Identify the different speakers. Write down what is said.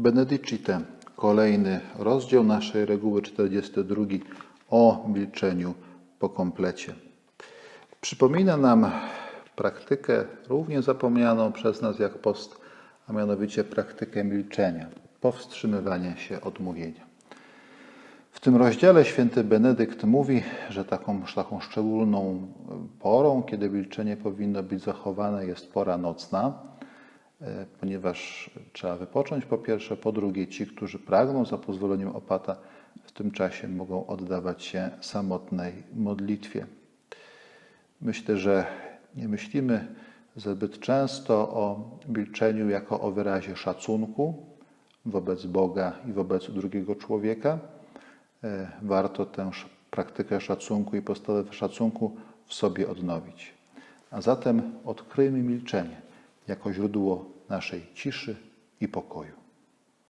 Speaker 1: Benedicite, kolejny rozdział naszej reguły 42 o milczeniu po komplecie. Przypomina nam praktykę równie zapomnianą przez nas jak post, a mianowicie praktykę milczenia, powstrzymywania się od mówienia. W tym rozdziale święty Benedykt mówi, że taką, taką szczególną porą, kiedy milczenie powinno być zachowane, jest pora nocna, ponieważ trzeba wypocząć po pierwsze, po drugie ci, którzy pragną za pozwoleniem opata, w tym czasie mogą oddawać się samotnej modlitwie. Myślę, że nie myślimy zbyt często o milczeniu jako o wyrazie szacunku wobec Boga i wobec drugiego człowieka. E, Warto tę praktykę szacunku i postawę szacunku w sobie odnowić. A zatem odkryjmy milczenie jako źródło naszej ciszy i pokoju.